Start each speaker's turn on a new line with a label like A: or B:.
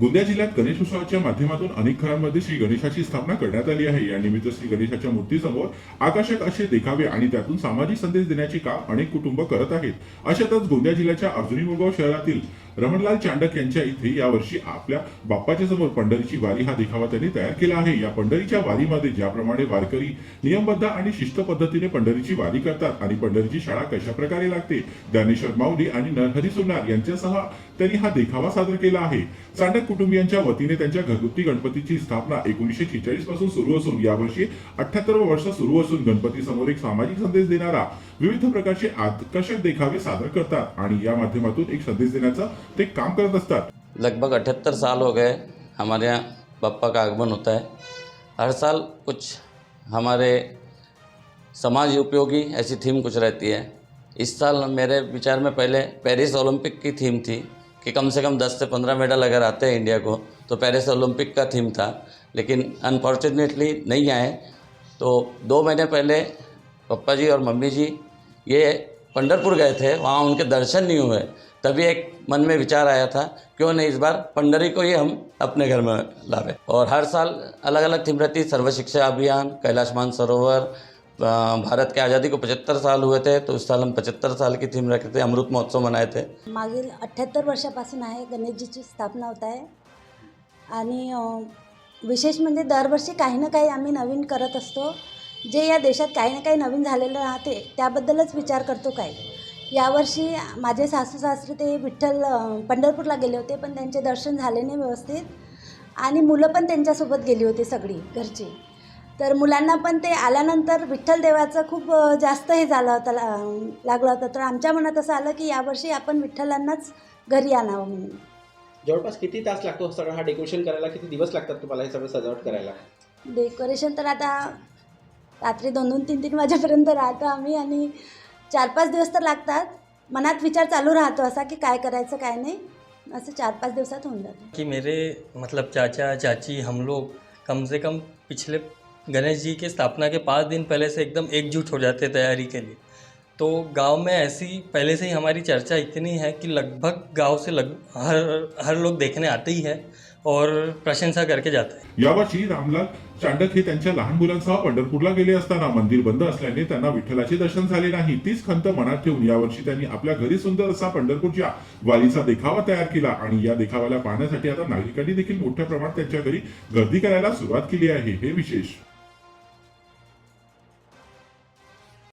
A: गोंदिया जिल्ह्यात गणेश उत्सवाच्या माध्यमातून अनेक घरांमध्ये श्री गणेशाची स्थापना करण्यात आली आहे. या निमित्त श्री गणेशाच्या मूर्तीसमोर आकर्षक असे देखावे आणि त्यातून सामाजिक संदेश देण्याचे काम अनेक कुटुंब करत आहेत. अशातच गोंदिया जिल्ह्याच्या अर्जुनी मुळगाव शहरातील रमणलाल चांडक यांच्या इथे यावर्षी आपल्या बाप्पाच्या समोर पंढरीची वारी हा देखावा त्यांनी तयार केला आहे. या पंढरीच्या वारीमध्ये ज्याप्रमाणे वारकरी नियमबद्ध आणि शिस्त पद्धतीने पंढरीची वारी करतात आणि पंढरीची शाळा कशा प्रकारे लागते ज्ञानेश्वर माऊली आणि नरहरी सोनार यांच्यासह त्यांनी हा देखावा सादर केला आहे. चांडक कुटुंबियांच्या वतीने त्यांच्या घरगुती गणपतीची स्थापना एकोणीसशे छेचाळीसपासून सुरू असून यावर्षी अठ्याहत्तर वर्ष सुरू असून गणपती समोर एक सामाजिक संदेश देणारा विविध प्रकारचे आकर्षक देखावे सादर करतात आणि या माध्यमातून एक संदेश देण्याचा ते काम करत असतात.
B: लगभग अठहत्तर साल हो गए हमारे यहाँ पप्पा का आगमन होता है। हर साल कुछ हमारे समाज उपयोगी ऐसी थीम कुछ रहती है। इस साल मेरे विचार में पहले पेरिस ओलंपिक की थीम थी कि कम से कम 10 से 15 मेडल अगर आते हैं इंडिया को तो पेरिस ओलंपिक का थीम था। लेकिन अनफॉर्चुनेटली नहीं आए। तो दो महीने पहले पप्पा जी और मम्मी जी ये पंढरपुर गए थे वहाँ उनके दर्शन नहीं हुए। तभी एक मन में विचार आया था क्यों नहीं इस बार पंडरी को ही हम अपने घर में लावे। और हर साल अलग अलग थीम रहती सर्व शिक्षा अभियान कैलाश मानसरोवर अ, भारत के आज़ादी को 75 साल हुए थे तो इस साल हम 75 साल की थीम रखे थे अमृत महोत्सव मनाए थे।
C: मागील अठ्ठ्याहत्तर वर्षापासून आहे गणेशजीची स्थापना होत आहे. आणि विशेष म्हणजे दरवर्षी काही ना काही आम्ही नवीन करत जे या देशात काही ना काही नवीन झालेलं राहते त्याबद्दलच विचार करतो काय? यावर्षी माझे सासू सासरे ते विठ्ठल पंढरपूरला गेले होते पण त्यांचे दर्शन झाले नाही व्यवस्थित. आणि मुलं पण त्यांच्यासोबत गेली होती सगळी घरची. तर मुलांना पण ते आल्यानंतर विठ्ठल देवाचं खूप जास्त हे झालं होतं ला- लागलं होतं. तर आमच्या मनात असं आलं की यावर्षी आपण विठ्ठलांनाच घरी आणावं म्हणून.
D: जवळपास किती तास लागतो सगळं हा डेकोरेशन करायला? किती दिवस लागतात तुम्हाला हे सगळं सजावट करायला?
C: डेकोरेशन तर आता रात्री दोन दोन, तीन तीन वाजेपर्यंत राहतो आम्ही आणि चार, पाच दिवस तर लागतात. मनात विचार चालू राहतो असा की काय करायचं, काय नाही. असं चार, पाच दिवसात होऊन जातं.
E: कि मेरे मतलब चाचा, चाची, हम लोग कम से कम पिछले गणेश जी के स्थापना के पाँच दिन पहले से एकदम एकजुट हो जाते तैयारी के लिए। तो गाँव में ऐसी पहले से ही हमारी चर्चा इतनी है कि लगभग गाँव से लग, हर हर लोग देखने आते ही है। और प्रशंसा करके जाते हैं।
A: यावर्षी रामलाल चांडक हे त्यांच्या लहान मुलांसह पंढरपूरला गेले असताना मंदिर बंद असल्याने त्यांना विठ्ठलाचे दर्शन झाले नाही. तीच खंत मनात ठेवून यावर्षी त्यांनी आपल्या घरी सुंदर असा पंढरपूरच्या वारीचा देखावा तयार केला आणि या देखाव्याला पाहण्यासाठी आता नागरिकांनी देखील मोठ्या प्रमाणात त्यांच्या घरी गर्दी करायला सुरुवात केली आहे. हे विशेष